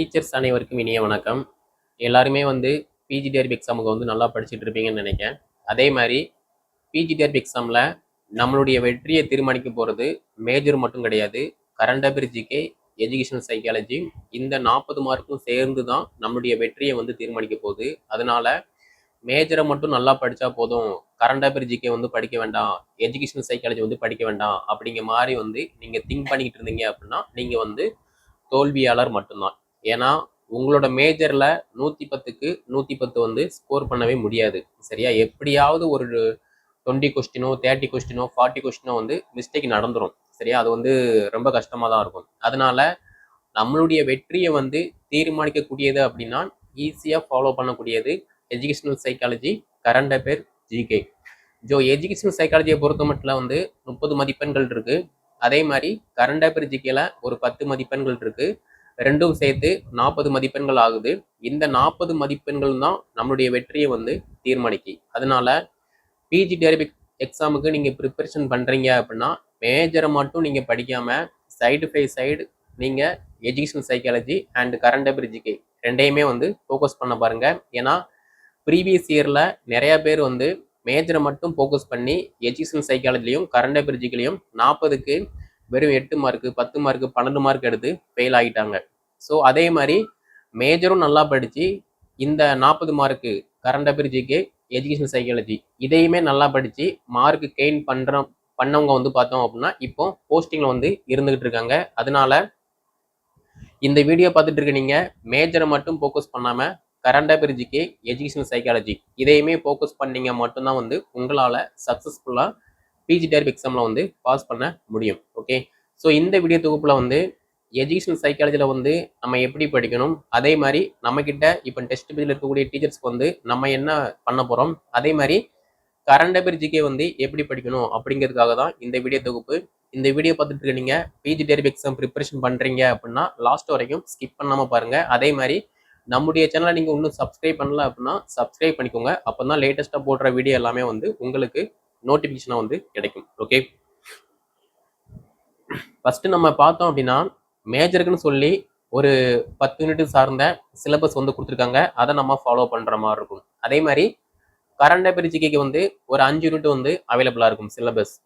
Teachers அனைவருக்கும் இனிய வணக்கம். எல்லாருமே வந்து பிஜிடிஆர்பி எக்ஸாமுக்கு வந்து நல்லா படிச்சுட்டு இருப்பீங்கன்னு நினைக்கிறேன். அதே மாதிரி பிஜிடிஆர்பி எக்ஸாமில் நம்மளுடைய வெற்றியை தீர்மானிக்க போகிறது மேஜர் மட்டும் கிடையாது. Current affair GK educational psychology இந்த நாற்பது மார்க்கும் சேர்ந்து தான் நம்மளுடைய வெற்றியை வந்து தீர்மானிக்க போகுது. அதனால மேஜரை மட்டும் நல்லா படித்தா போதும். கரண்ட் அஃபேர் ஜிகே வந்து படிக்க வேண்டாம். எஜுகேஷன் சைக்காலஜி வந்து படிக்க வேண்டாம். அப்படிங்கிற மாதிரி வந்து நீங்கள் திங்க் பண்ணிக்கிட்டு இருந்தீங்க அப்படின்னா நீங்கள் வந்து தோல்வியாளர் மட்டும்தான். ஏன்னா உங்களோட மேஜரில் நூற்றி பத்துக்கு நூற்றி பத்து வந்து ஸ்கோர் பண்ணவே முடியாது சரியா? எப்படியாவது ஒரு டுவெண்ட்டி கொஸ்டினோ தேர்ட்டி கொஸ்டினோ ஃபார்ட்டி கொஸ்டினோ வந்து மிஸ்டேக் நடந்துடும் சரியா? அது வந்து ரொம்ப கஷ்டமாக தான் இருக்கும். அதனால நம்மளுடைய வெற்றியை வந்து தீர்மானிக்கக்கூடியது அப்படின்னா ஈஸியாக ஃபாலோ பண்ணக்கூடியது educational psychology current affair GK Joe educational சைக்காலஜியை பொறுத்த மட்டும் வந்து முப்பது மதிப்பெண்கள் இருக்குது அதே மாதிரி கரண்ட் அஃபேர் ஜிகேல ஒரு பத்து மதிப்பெண்கள் இருக்குது ரெண்டும் சேர்த்து நாற்பது மதிப்பெண்கள் ஆகுது. இந்த நாற்பது மதிப்பெண்கள் தான் நம்மளுடைய வெற்றியை வந்து தீர்மானிக்கு. அதனால பிஜி டெரிபிக் எக்ஸாமுக்கு நீங்கள் ப்ரிப்பரேஷன் பண்ணுறீங்க அப்படின்னா மேஜரை மட்டும் நீங்கள் படிக்காமல் சைடு பை சைடு நீங்கள் எஜுகேஷன் சைக்காலஜி அண்ட் கரண்ட் அபிரிஜிக்கு ரெண்டையுமே வந்து ஃபோக்கஸ் பண்ண பாருங்கள் ஏன்னா ப்ரீவியஸ் இயரில் நிறையா பேர் வந்து மேஜரை மட்டும் ஃபோக்கஸ் பண்ணி எஜுகேஷன் சைக்காலஜிலையும் கரண்ட் அஃபேர் நாற்பதுக்கு வெறும் எட்டு மார்க்கு பத்து மார்க்கு பன்னெண்டு மார்க் எடுத்து ஃபெயில் ஆகிட்டாங்க ஸோ அதே மாதிரி மேஜரும் நல்லா படித்து இந்த நாற்பது mark current affair GK education psychology இதையுமே நல்லா படித்து மார்க் கெயின் பண்ணுற பண்ணவங்க வந்து பார்த்தோம் அப்படின்னா இப்போ போஸ்டிங்கில் வந்து இருந்துகிட்டு இருக்காங்க. அதனால இந்த வீடியோ பார்த்துட்டு இருக்க நீங்கள் மேஜரை மட்டும் ஃபோக்கஸ் பண்ணாமல் current affair GK education psychology இதையுமே ஃபோக்கஸ் பண்ணீங்க மட்டும்தான் வந்து உங்களால் சக்ஸஸ்ஃபுல்லாக பிஜி எக்ஸாமில் வந்து பாஸ் பண்ண முடியும். ஓகே ஸோ இந்த வீடியோ தொகுப்பில் வந்து எஜுகேஷன் சைக்காலஜியில் வந்து நம்ம எப்படி படிக்கணும்? அதே மாதிரி நம்மக்கிட்ட இப்போ டெஸ்ட் பேஜில் இருக்கக்கூடிய டீச்சர்ஸ்க்கு வந்து நம்ம என்ன பண்ண போகிறோம் அதே மாதிரி கரண்ட் அஃபேர் ஜிகே வந்து எப்படி படிக்கணும்? அப்படிங்கிறதுக்காக தான் இந்த வீடியோ தொகுப்பு. இந்த வீடியோ பார்த்துட்டு நீங்கள் பிஜி டேரிப் எக்ஸாம் ப்ரிப்பரேஷன் பண்ணுறீங்க அப்படின்னா லாஸ்ட் வரைக்கும் ஸ்கிப் பண்ணாமல் பாருங்கள் அதே மாதிரி நம்முடைய சேனலை நீங்கள் இன்னும் சப்ஸ்கிரைப் பண்ணல அப்படின்னா சப்ஸ்கிரைப் பண்ணிக்கோங்க. அப்போ தான் லேட்டஸ்ட்டாக போடுற வீடியோ எல்லாமே வந்து உங்களுக்கு நோட்டிஃபிகேஷனாக வந்து கிடைக்கும். ஓகே ஃபஸ்ட்டு நம்ம பார்த்தோம் அப்படின்னா மேஜருக்குன்னு சொல்லி ஒரு பத்து யூனிட் சார்ந்த சிலபஸ் வந்து கொடுத்துருக்காங்க. அதை நம்ம ஃபாலோ பண்ணுற மாதிரி இருக்கும். அதே மாதிரி கரண்ட் அஃபேர் ஜிகேக்கு வந்து ஒரு அஞ்சு யூனிட் வந்து அவைலபிளாக இருக்கும் சிலபஸ்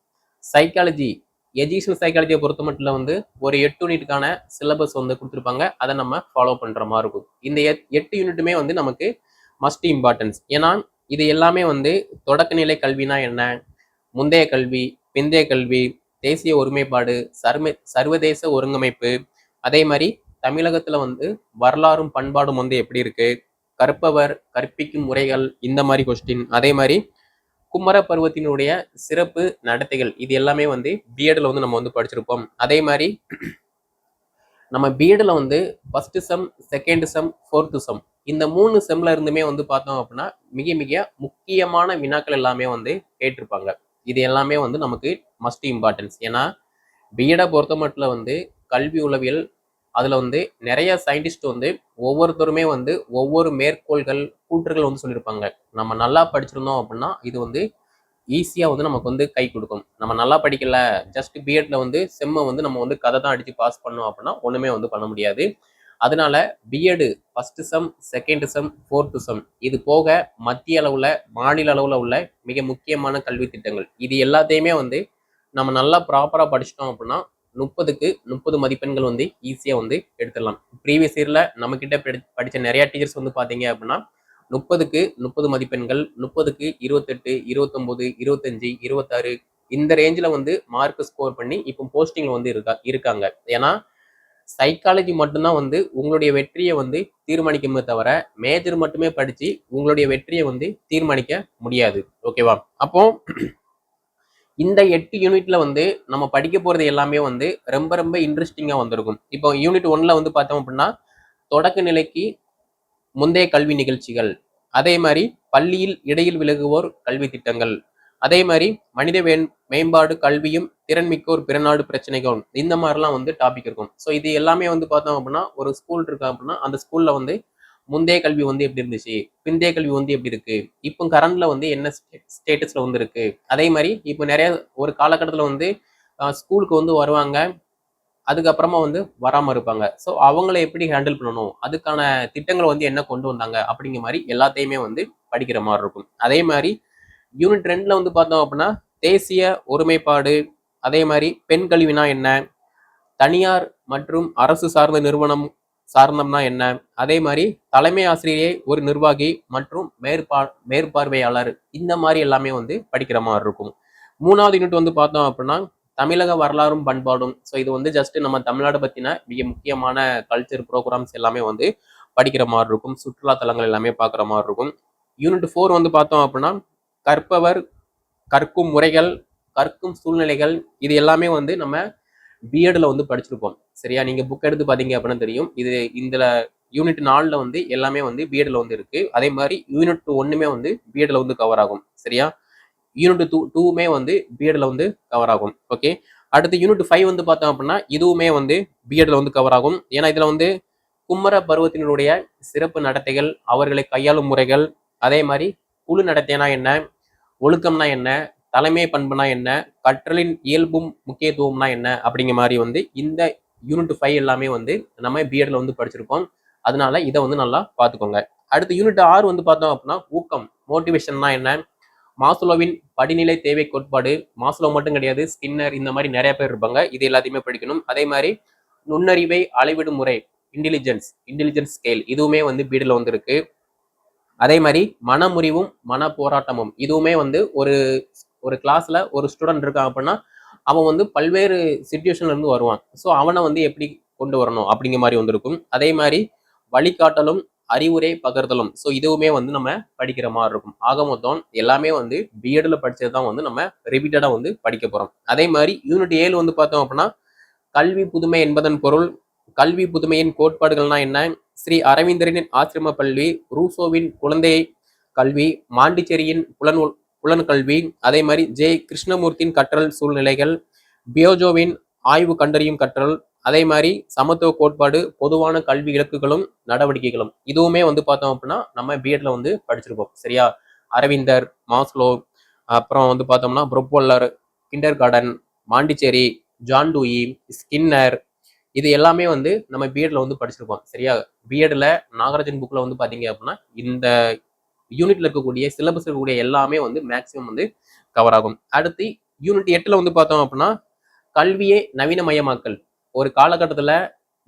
சைக்காலஜி எஜுகேஷன் சைக்காலஜியை பொறுத்த மட்டும் வந்து ஒரு எட்டு யூனிட்டுக்கான சிலபஸ் வந்து கொடுத்துருப்பாங்க. அதை நம்ம ஃபாலோ பண்ணுற மாதிரி இருக்கும். இந்த எட்- எட்டு யூனிட்டுமே வந்து நமக்கு மஸ்ட் இம்பார்ட்டன்ஸ் ஏன்னா இது எல்லாமே வந்து தொடக்கநிலை கல்வினா என்ன? முந்தைய கல்வி பிந்தைய கல்வி தேசிய ஒருமைப்பாடு சர்ம சர்வதேச ஒருங்கமைப்பு அதே மாதிரி தமிழகத்துல வந்து வரலாறும் பண்பாடும் வந்து எப்படி இருக்கு? கற்பவர் கற்பிக்கும் முறைகள் இந்த மாதிரி கொஸ்டின் அதே மாதிரி குமர பருவத்தினுடைய சிறப்பு நடத்தைகள் இது எல்லாமே வந்து பிஎட்ல வந்து நம்ம வந்து படிச்சிருப்போம். அதே மாதிரி நம்ம பிஎட்ல வந்து first sem second sem fourth sem இந்த மூணு செம்ல இருந்துமே வந்து பார்த்தோம் அப்படின்னா மிக மிக முக்கியமான வினாக்கள் எல்லாமே வந்து கேட்டிருப்பாங்க. இது எல்லாமே வந்து நமக்கு மஸ்ட் இம்பார்ட்டன்ஸ் ஏன்னா பிஎடை பொறுத்த மட்டும் வந்து கல்வி உளவியல் அதில் வந்து நிறைய சயின்டிஸ்ட் வந்து ஒவ்வொருத்தருமே வந்து ஒவ்வொரு மேற்கோள்கள் கூற்றுகள் வந்து சொல்லியிருப்பாங்க நம்ம நல்லா படிச்சிருந்தோம் அப்படின்னா இது வந்து ஈஸியாக வந்து நமக்கு வந்து கை கொடுக்கும். நம்ம நல்லா படிக்கல ஜஸ்ட் பிஎட்ல வந்து செம்மை வந்து நம்ம வந்து கதை தான் அடித்து பாஸ் பண்ணோம் அப்படின்னா ஒன்றுமே வந்து பண்ண முடியாது. அதனால B Ed first sem second sem fourth sem இது போக மத்திய அளவில் மாநில அளவில் உள்ள மிக முக்கியமான கல்வி திட்டங்கள். இது எல்லாத்தையுமே வந்து நம்ம நல்லா ப்ராப்பராக படிச்சிட்டோம் அப்படின்னா முப்பதுக்கு முப்பது மதிப்பெண்கள் வந்து ஈஸியாக வந்து எடுத்துடலாம். ப்ரீவியஸ் இயரில் நம்மக்கிட்ட படித்த நிறையா டீச்சர்ஸ் வந்து பார்த்தீங்க அப்படின்னா முப்பதுக்கு முப்பது மதிப்பெண்கள் முப்பதுக்கு இருபத்தெட்டு இருபத்தொம்போது இருபத்தஞ்சி இருபத்தாறு இந்த ரேஞ்சில் வந்து மார்க் ஸ்கோர் பண்ணி இப்போ போஸ்டிங்கில் வந்து இருக்கா இருக்காங்க. ஏன்னா சைக்காலஜி மட்டும்தான் வந்து உங்களுடைய வெற்றியை வந்து தீர்மானிக்குமே தவிர மேஜர் மட்டுமே படித்து உங்களுடைய வெற்றியை வந்து தீர்மானிக்க முடியாது. ஓகேவா அப்போ இந்த எட்டு யூனிட்ல வந்து நம்ம படிக்க போறது எல்லாமே வந்து ரொம்ப ரொம்ப இன்ட்ரெஸ்டிங்காக வந்திருக்கும். இப்போ யூனிட் ஒன்ல வந்து பார்த்தோம் அப்படின்னா தொடக்க நிலைக்கு முந்தைய கல்வி நிகழ்ச்சிகள். அதே மாதிரி பள்ளியில் இடையில் விலகுவோர் கல்வி திட்டங்கள். அதே மாதிரி மனித மேம்பாடு கல்வியும் திறன்மிக்கோர் பிறநாடு பிரச்சனைகள். இந்த மாதிரிலாம் வந்து டாபிக் இருக்கும். ஸோ இது எல்லாமே வந்து பார்த்தோம் அப்படின்னா ஒரு ஸ்கூல் இருக்கா அப்படின்னா அந்த ஸ்கூல்ல வந்து முந்தைய கல்வி வந்து எப்படி இருந்துச்சு? பிந்தைய கல்வி வந்து எப்படி இருக்கு? இப்போ கரண்ட்ல வந்து என்ன ஸ்டேட்டஸ்ல வந்து இருக்கு? அதே மாதிரி இப்போ நிறைய ஒரு காலகட்டத்தில் வந்து ஸ்கூலுக்கு வந்து வருவாங்க. அதுக்கப்புறமா வந்து வராமல் இருப்பாங்க. ஸோ அவங்கள எப்படி ஹேண்டில் பண்ணணும்? அதுக்கான திட்டங்களை வந்து என்ன கொண்டு வந்தாங்க? அப்படிங்கிற மாதிரி எல்லாத்தையுமே வந்து படிக்கிற மாதிரி இருக்கும். அதே மாதிரி யூனிட் ரெண்டில் வந்து பார்த்தோம் அப்படின்னா தேசிய ஒருமைப்பாடு அதே மாதிரி பெண் கல்வினா என்ன? தனியார் மற்றும் அரசு சார்ந்த நிறுவனம் சார்ந்தம்னா என்ன? அதே மாதிரி தலைமை ஆசிரியை ஒரு நிர்வாகி மற்றும் மேற்பா மேற்பார்வையாளர். இந்த மாதிரி எல்லாமே வந்து படிக்கிற மாதிரி இருக்கும். மூணாவது யூனிட் வந்து பார்த்தோம் அப்படின்னா தமிழக வரலாறும் பண்பாடும். ஸோ இது வந்து ஜஸ்ட் நம்ம தமிழ்நாடு பற்றின மிக முக்கியமான கல்ச்சர் ப்ரோக்ராம்ஸ் எல்லாமே வந்து படிக்கிற மாதிரி இருக்கும். சுற்றுலா தலங்கள் எல்லாமே பார்க்குற மாதிரி இருக்கும். யூனிட் ஃபோர் வந்து பார்த்தோம் அப்படின்னா கற்பவர் கற்கும் முறைகள் கற்கும் சூழ்நிலைகள் இது எல்லாமே வந்து நம்ம பிஎட்ல வந்து படிச்சிருப்போம் சரியா? நீங்க புக் எடுத்து பார்த்தீங்க அப்படின்னா தெரியும். இது இந்த யூனிட் நாலில் வந்து எல்லாமே வந்து பிஎட்ல வந்து இருக்கு. அதே மாதிரி யூனிட் டூ ஒன்றுமே வந்து பிஎட்ல வந்து கவர் ஆகும். சரியா? யூனிட் டூ டூவுமே வந்து பிஎட்ல வந்து கவர் ஆகும். ஓகே அடுத்து யூனிட் ஃபைவ் வந்து பார்த்தோம் அப்படின்னா இதுவுமே வந்து பிஎட்ல வந்து கவர் ஆகும். ஏன்னா இதுல வந்து கும்மர பருவத்தினருடைய சிறப்பு நடத்தைகள் அவர்களை கையாளும் முறைகள் அதே மாதிரி குழு நடத்தைனா என்ன ஒழுக்கம்னா என்ன தலைமை பண்புனா என்ன? கற்றலின் இயல்பும் முக்கியத்துவம்னா என்ன? அப்படிங்கிற மாதிரி வந்து இந்த யூனிட் ஃபைவ் எல்லாமே வந்து நம்ம பிஎட்ல வந்து படிச்சிருக்கோம். அதனால இதை வந்து நல்லா பார்த்துக்கோங்க. அடுத்து யூனிட் ஆறு வந்து பார்த்தோம் அப்படின்னா ஊக்கம் மோட்டிவேஷன்னா என்ன? மாசுலோவின் படிநிலை தேவை கோட்பாடு மாசுலோ மட்டும் கிடையாது ஸ்கின்னர் இந்த மாதிரி நிறைய பேர் இருப்பாங்க. இது எல்லாத்தையுமே படிக்கணும். அதே மாதிரி நுண்ணறிவை அளவிடும் முறை இன்டெலிஜென்ஸ் இன்டெலிஜென்ஸ் ஸ்கேல் இதுவுமே வந்து பீடில் வந்து இருக்கு. அதே மாதிரி மனமுறிவும் மன போராட்டமும் இதுவுமே வந்து ஒரு ஒரு கிளாஸ்ல ஒரு ஸ்டூடெண்ட் இருக்கான் அப்படின்னா அவன் வந்து பல்வேறு சுச்சுவேஷன்ல இருந்து வருவான். ஸோ அவனை வந்து எப்படி கொண்டு வரணும் அப்படிங்கிற மாதிரி வந்திருக்கும். அதே மாதிரி வழிகாட்டலும் அறிவுரை பகிர்தலும் ஸோ இதுவுமே வந்து நம்ம படிக்கிற மாதிரி இருக்கும். ஆக மொத்தம் எல்லாமே வந்து பிஎட்ல படிச்சது தான் வந்து நம்ம ரிப்பீட்டடாக வந்து படிக்க போறோம். அதே மாதிரி யூனிட் ஏழு வந்து பார்த்தோம் அப்படின்னா கல்வி புதுமை என்பதன் பொருள் கல்வி புதுமையின் கோட்பாடுகள்னா என்ன? ஸ்ரீ அரவிந்தரின் ஆசிரம பள்ளி ரூசோவின் குழந்தை கல்வி மாண்டிச்சேரியின் புலன் புலன் கல்வி அதே மாதிரி ஜே. கிருஷ்ணமூர்த்தியின் கற்றல் சூழ்நிலைகள் பியோஜோவின் ஆய்வு கண்டறியும் கற்றல் அதே மாதிரி சமத்துவ கோட்பாடு பொதுவான கல்வி இலக்குகளும் நடவடிக்கைகளும். இதுவுமே வந்து பார்த்தோம் அப்படின்னா நம்ம பிஎட்ல வந்து படிச்சிருப்போம் சரியா? அரவிந்தர் மாஸ்லோ அப்புறம் வந்து பார்த்தோம்னா புரொப்போல்லர் kindergarten Montessori John Dewey Skinner இது எல்லாமே வந்து நம்ம பிஎட்ல வந்து படிச்சிருப்போம் சரியா? பிஎட்ல நாகராஜன் புக்ல வந்து பாத்தீங்க அப்படின்னா இந்த யூனிட்ல இருக்கக்கூடிய சிலபஸ் இருக்கக்கூடிய எல்லாமே வந்து மேக்சிமம் வந்து கவர் ஆகும். அடுத்து யூனிட் எட்டுல வந்து பார்த்தோம் அப்படின்னா கல்வியே நவீனமயமாக்கல். ஒரு காலகட்டத்தில்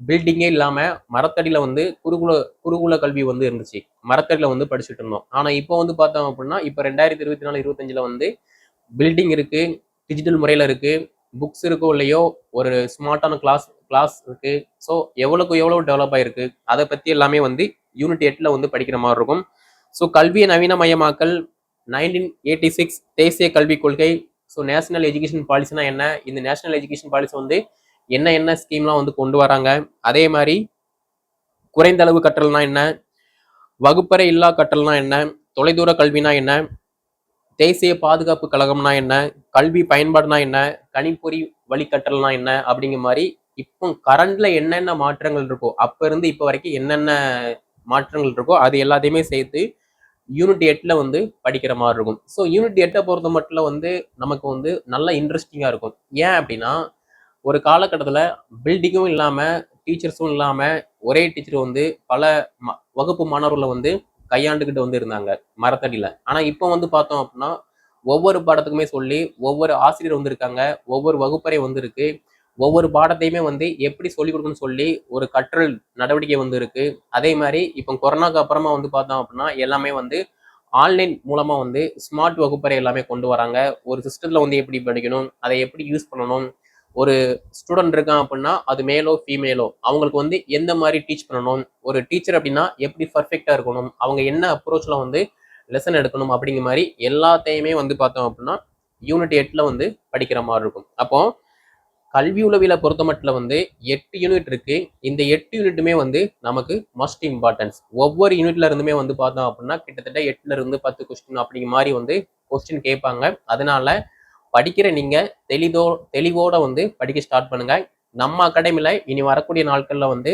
பில்டிங்கே இல்லாமல் மரத்தடியில் வந்து குருகுல குருகுல கல்வி வந்து இருந்துச்சு. மரத்தடியில் வந்து படிச்சுட்டு இருந்தோம். ஆனால் இப்போ வந்து பார்த்தோம் அப்படின்னா இப்போ ரெண்டாயிரத்தி இருபத்தி நாலு இருபத்தஞ்சில் வந்து பில்டிங் இருக்கு டிஜிட்டல் முறையில் இருக்கு புக்ஸ் இருக்கோ இல்லையோ ஒரு ஸ்மார்ட்டான கிளாஸ் கிளாஸ் இருக்கு. ஸோ எவ்வளோக்கு எவ்வளோ டெவலப் ஆயிருக்கு அதை பற்றி எல்லாமே வந்து யூனிட் எட்டில் வந்து படிக்கிற மாதிரி இருக்கும். ஸோ கல்வியை நவீனமயமாக்கல் நைன்டீன் எயிட்டி சிக்ஸ் தேசிய கல்விக் கொள்கை. ஸோ நேஷனல் எஜுகேஷன் பாலிசினா என்ன? இந்த நேஷனல் எஜுகேஷன் பாலிசி வந்து என்ன என்ன ஸ்கீம்லாம் வந்து கொண்டு வராங்க? அதே மாதிரி குறைந்த அளவு கற்றல்னா என்ன? வகுப்பறை இல்லா கற்றல்னா என்ன? தொலைதூர கல்வினா என்ன? தேசிய பாதுகாப்பு கழகம்னா என்ன? கல்வி பயன்பாடுனா என்ன? கணிப்பொறி வழிகட்டல்னா என்ன? அப்படிங்கிற மாதிரி இப்போ கரண்ட்ல என்னென்ன மாற்றங்கள் இருக்கோ அப்போ இருந்து இப்போ வரைக்கும் என்னென்ன மாற்றங்கள் இருக்கோ அது எல்லாத்தையுமே சேர்த்து யூனிட் எட்டில் வந்து படிக்கிற மாதிரி இருக்கும். ஸோ யூனிட் எட்டை பொறுத்த மட்டும் வந்து நமக்கு வந்து நல்ல இன்ட்ரெஸ்டிங்காக இருக்கும். ஏன் அப்படின்னா ஒரு காலகட்டத்தில் பில்டிங்கும் இல்லாமல் டீச்சர்ஸும் இல்லாமல் ஒரே டீச்சர் வந்து பல ம வகுப்பு மாணவர்களை வந்து கையாண்டுக்கிட்டு வந்து இருந்தாங்க மரத்தடியில். ஆனால் இப்போ வந்து பார்த்தோம் அப்படின்னா ஒவ்வொரு பாடத்துக்குமே சொல்லி ஒவ்வொரு ஆசிரியர் வந்திருக்காங்க ஒவ்வொரு வகுப்பறை வந்திருக்கு. ஒவ்வொரு பாடத்தையுமே வந்து எப்படி சொல்லிக் கொடுக்கணும்னு சொல்லி ஒரு கற்றல் நடவடிக்கை வந்து இருக்கு. அதே மாதிரி இப்போ கொரோனாக்கு அப்புறமா வந்து பார்த்தோம் அப்படின்னா எல்லாமே வந்து ஆன்லைன் மூலமா வந்து ஸ்மார்ட் வகுப்பறை எல்லாமே கொண்டு வராங்க. ஒரு சிஸ்டத்துல வந்து எப்படி படிக்கணும் அதை எப்படி யூஸ் பண்ணணும் ஒரு ஸ்டூடெண்ட் இருக்கான் அப்படின்னா அது மேலோ ஃபீமேலோ அவங்களுக்கு வந்து எந்த மாதிரி டீச் பண்ணணும் ஒரு டீச்சர் அப்படின்னா எப்படி பர்ஃபெக்டா இருக்கணும் அவங்க என்ன அப்ரோச்சில் வந்து லெசன் எடுக்கணும் அப்படிங்கிற மாதிரி எல்லாத்தையுமே வந்து பார்த்தோம் அப்படின்னா யூனிட் எட்டில் வந்து படிக்கிற மாதிரி இருக்கும். அப்போ கல்வி உளவியில் பொறுத்த மட்டும் வந்து எட்டு யூனிட் இருக்கு. இந்த எட்டு யூனிட்டுமே வந்து நமக்கு மஸ்ட் இம்பார்ட்டன்ஸ் ஒவ்வொரு யூனிட்ல இருந்துமே வந்து பார்த்தோம் அப்படின்னா கிட்டத்தட்ட எட்டுல இருந்து பத்து கொஸ்டின் அப்படிங்கிற மாதிரி வந்து கொஸ்டின் கேட்பாங்க. அதனால படிக்கிற நீங்க தெளிதோ தெளிவோட வந்து படிக்க ஸ்டார்ட் பண்ணுங்க. நம்ம அகாடமியில் இனி வரக்கூடிய நாட்களில் வந்து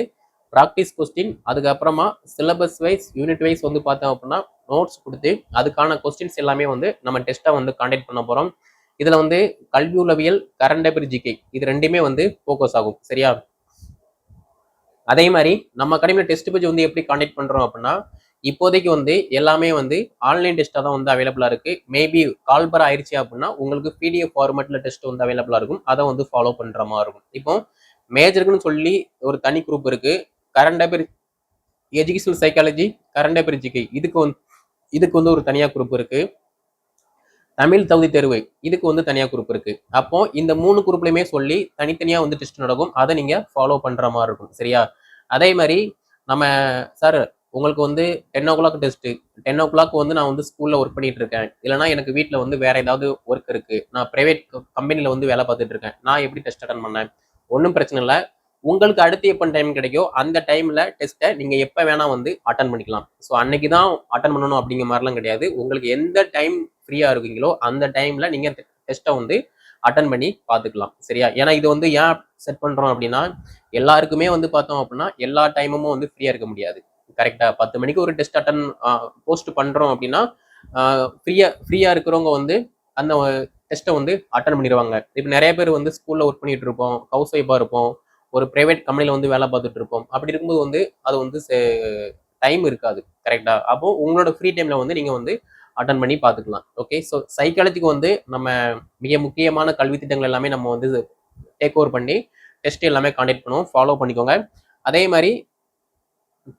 ப்ராக்டிஸ் கொஸ்டின் அதுக்கப்புறமா சிலபஸ் வைஸ் யூனிட் வைஸ் வந்து பார்த்தோம் அப்படின்னா நோட்ஸ் கொடுத்து அதுக்கான கொஸ்டின்ஸ் எல்லாமே வந்து நம்ம டெஸ்ட்டாக வந்து காண்டக்ட் பண்ண போகிறோம் இதுல வந்து கல்வி உளவியல் கரண்ட் அஃபேர் ஜிகே இது ரெண்டுமே வந்து ஃபோக்கஸ் ஆகும். சரியா? அதே மாதிரி நம்ம அகாடமியில் டெஸ்ட் பேஜ் வந்து எப்படி காண்டக்ட் பண்றோம் அப்படின்னா இப்போதைக்கு வந்து எல்லாமே வந்து ஆன்லைன் டெஸ்ட்டாக தான் வந்து அவைலபிளா இருக்கு. மேபி கால்பர் ஆயிடுச்சு அப்படின்னா உங்களுக்கு பிடிஎஃப் ஃபார்மேட்ல டெஸ்ட் வந்து அவைலபிளா இருக்கும். அதை வந்து ஃபாலோ பண்ற மாதிரி இருக்கும். இப்போ மேஜருக்குன்னு சொல்லி ஒரு தனி குரூப் இருக்கு. Current affair educational psychology current affair GK இதுக்கு வந்து இதுக்கு வந்து ஒரு தனியாக குரூப் இருக்குது தமிழ் தகுதி தேர்வு. இதுக்கு வந்து தனியாக குரூப் இருக்கு. அப்போ இந்த மூணு குரூப்லையுமே சொல்லி தனித்தனியாக வந்து டெஸ்ட் நடக்கும். அதை நீங்க ஃபாலோ பண்ற மாதிரி இருக்கும். சரியா? அதே மாதிரி நம்ம சார் உங்களுக்கு வந்து ten o'clock test ten o'clock வந்து நான் வந்து ஸ்கூல்ல ஒர்க் பண்ணிட்டு இருக்கேன். இல்லைனா எனக்கு வீட்டில் வந்து வேற ஏதாவது ஒர்க் இருக்கு. நான் பிரைவேட் கம்பெனில வந்து வேலை பார்த்துட்டு இருக்கேன். நான் எப்படி டெஸ்ட் அட்டன் பண்ணேன்? ஒன்றும் பிரச்சனை இல்லை. உங்களுக்கு அடுத்து எப்போ டைம் கிடைக்கோ அந்த டைமில் டெஸ்ட்டை நீங்கள் எப்போ வேணால் வந்து அட்டன் பண்ணிக்கலாம். ஸோ அன்னைக்கு தான் அட்டன் பண்ணணும் அப்படிங்கிற மாதிரிலாம் கிடையாது. உங்களுக்கு எந்த டைம் ஃப்ரீயாக இருக்கீங்களோ அந்த டைமில் நீங்கள் டெஸ்ட்டை வந்து அட்டன் பண்ணி பார்த்துக்கலாம். சரியா? ஏன்னா இது வந்து ஏன் செட் பண்ணுறோம் அப்படின்னா எல்லாருக்குமே வந்து பார்த்தோம் அப்படின்னா எல்லா டைமும் வந்து ஃப்ரீயாக இருக்க முடியாது. கரெக்டாக பத்து மணிக்கு ஒரு டெஸ்ட் அட்டன் போஸ்ட் பண்ணுறோம் அப்படின்னா ஃப்ரீயாக ஃப்ரீயாக இருக்கிறவங்க வந்து அந்த டெஸ்ட்டை வந்து அட்டன் பண்ணிடுவாங்க இப்போ நிறைய பேர் வந்து ஸ்கூலில் ஒர்க் பண்ணிகிட்டு இருப்போம். ஹவுஸ் ஒய்ஃபாக இருப்போம். ஒரு பிரைவேட் கம்பெனியில் வந்து வேலை பார்த்துட்டு இருப்போம். அப்படி இருக்கும்போது வந்து அது வந்து டைம் இருக்காது. கரெக்டாக அப்போ உங்களோட ஃப்ரீ டைமில் வந்து நீங்கள் வந்து அட்டன் பண்ணி பார்த்துக்கலாம். ஓகே ஸோ சைக்காலஜிக்கு வந்து நம்ம மிக முக்கியமான கல்வி திட்டங்கள் எல்லாமே நம்ம வந்து டேக் ஓவர் பண்ணி டெஸ்ட் எல்லாமே காண்டாக்ட் பண்ணுவோம். ஃபாலோ பண்ணிக்கோங்க. அதே மாதிரி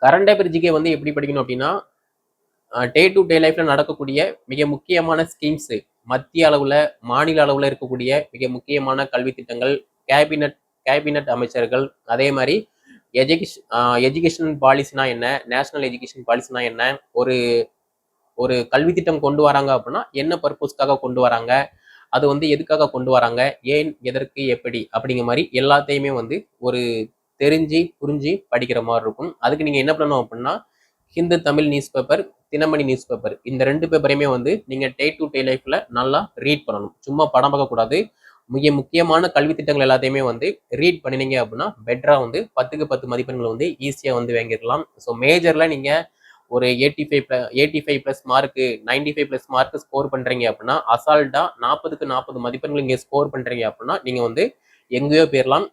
கரண்ட் அஃபேர் ஜிகே வந்து எப்படி படிக்கணும் அப்படின்னா டே டு டே லைஃப்பில் நடக்கக்கூடிய மிக முக்கியமான ஸ்கீம்ஸு மத்திய அளவில் மாநில அளவில் இருக்கக்கூடிய மிக முக்கியமான கல்வி திட்டங்கள் கேபினட் கேபினட் அமைச்சர்கள் அதே மாதிரி எஜுகேஷன் எஜுகேஷன் பாலிசினா என்ன நேஷனல் எஜுகேஷன் பாலிசினா என்ன ஒரு ஒரு கல்வி திட்டம் கொண்டு வராங்க அப்படின்னா என்ன பர்பஸ்க்காக கொண்டு வராங்க அது வந்து எதுக்காக கொண்டு வராங்க ஏன் எதற்கு எப்படி அப்படிங்கிற மாதிரி எல்லாத்தையுமே வந்து ஒரு தெரிஞ்சு புரிஞ்சு படிக்கிற மாதிரி இருக்கும். அதுக்கு நீங்கள் என்ன பண்ணணும் அப்படின்னா Hindu Tamil news paper Dinamani news paper இந்த ரெண்டு பேப்பரையுமே வந்து நீங்கள் டே டு டே லைஃப்பில் நல்லா ரீட் பண்ணணும். சும்மா படம் பார்க்கக்கூடாது. மிக முக்கியமான கல்வி திட்டங்கள் எல்லாத்தையுமே வந்து ரீட் பண்ணினீங்க அப்படின்னா பெட்டராக வந்து பத்துக்கு பத்து மதிப்பெண்கள் வந்து ஈஸியாக வந்து வாங்கிடலாம். ஸோ மேஜரில் நீங்கள் ஒரு eighty five eighty five plus mark ninety five plus mark score பண்ணுறீங்க அப்படின்னா அசால்ட்டாக நாற்பதுக்கு நாற்பது மதிப்பெண்கள் இங்கே ஸ்கோர் பண்ணுறீங்க அப்படின்னா நீங்கள் வந்து எங்கேயோ போயிடலாம்.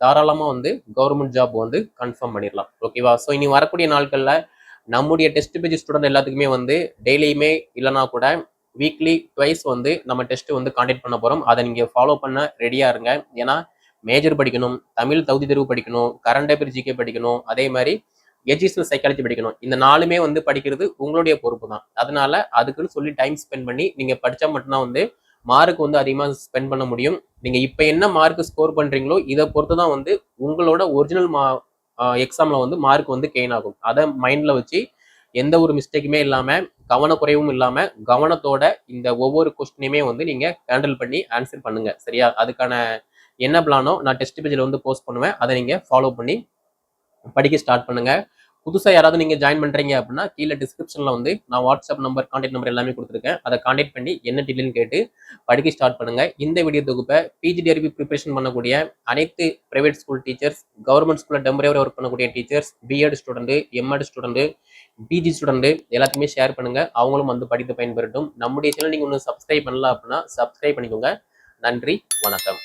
தாராளமாக வந்து கவர்மெண்ட் ஜாப் வந்து கன்ஃபார்ம் பண்ணிடலாம். ஓகேவா ஸோ இனி வரக்கூடிய நாட்களில் நம்முடைய டெஸ்ட் பேஜ் ஸ்டூடெண்ட் எல்லாத்துக்குமே வந்து டெய்லியுமே இல்லைனா கூட வீக்லி ட்வைஸ் வந்து நம்ம டெஸ்ட் வந்து காண்டக்ட் பண்ண போகிறோம் அதை நீங்கள் ஃபாலோ பண்ண ரெடியாக இருங்க. ஏன்னா மேஜர் படிக்கணும் தமிழ் தகுதி தேர்வு படிக்கணும் கரண்ட் அஃபேர் ஜிகே படிக்கணும் அதே மாதிரி எஜுகேஷனல் சைக்காலஜி படிக்கணும். இந்த நாலுமே வந்து படிக்கிறது உங்களுடைய பொறுப்பு தான். அதனால அதுக்குன்னு சொல்லி டைம் ஸ்பெண்ட் பண்ணி நீங்கள் படித்தா மட்டும்தான் வந்து மார்க் வந்து அதிகமாக ஸ்பெண்ட் பண்ண முடியும். நீங்க இப்போ என்ன மார்க் ஸ்கோர் பண்றீங்களோ இதை பொறுத்து தான் வந்து உங்களோட ஒரிஜினல் மா எக்ஸாம்ல வந்து மார்க் வந்து கெயின் ஆகும். அதை மைண்ட்ல வச்சு எந்த ஒரு மிஸ்டேக்குமே இல்லாமல் கவனக்குறைவும் இல்லாமல் கவனத்தோட இந்த ஒவ்வொரு கொஸ்டினையுமே வந்து நீங்கள் ஹேண்டில் பண்ணி ஆன்சர் பண்ணுங்க. சரியா? அதுக்கான என்ன பிளானோ நான் டெஸ்ட் பேஜில் வந்து போஸ்ட் பண்ணுவேன். அதை நீங்கள் ஃபாலோ பண்ணி படிக்க ஸ்டார்ட் பண்ணுங்க. புதுசாக யாராவது நீங்கள் ஜாயின் பண்ணுறீங்க அப்படின்னா கீழே டிஸ்கிரிப்ஷனில் வந்து நான் வாட்ஸ்அப் நம்பர் கான்டாக்ட் நம்பர் எல்லாமே கொடுத்துருக்கேன். அதை கான்டாக்ட் பண்ணி என்ன டீட்டெயில்னு கேட்டு படிக்க ஸ்டார்ட் பண்ணுங்கள் இந்த வீடியோ தொகுப்பை P G T R B preparation பண்ணக்கூடிய அனைத்து பிரைவேட் ஸ்கூல் டீச்சர்ஸ் கவர்மெண்ட் ஸ்கூலில் டெம்பரவரி ஒர்க் பண்ணக்கூடிய teachers B Ed student M Ed student P G student எல்லாத்தையுமே ஷேர் பண்ணுங்க. அவங்களும் வந்து படித்து பயன்பெறட்டும். நம்முடைய சேனல் நீங்கள் ஒன்று சப்ஸ்கிரைப் பண்ணல அப்படின்னா சப்ஸ்கிரைப் பண்ணிக்கோங்க. நன்றி வணக்கம்.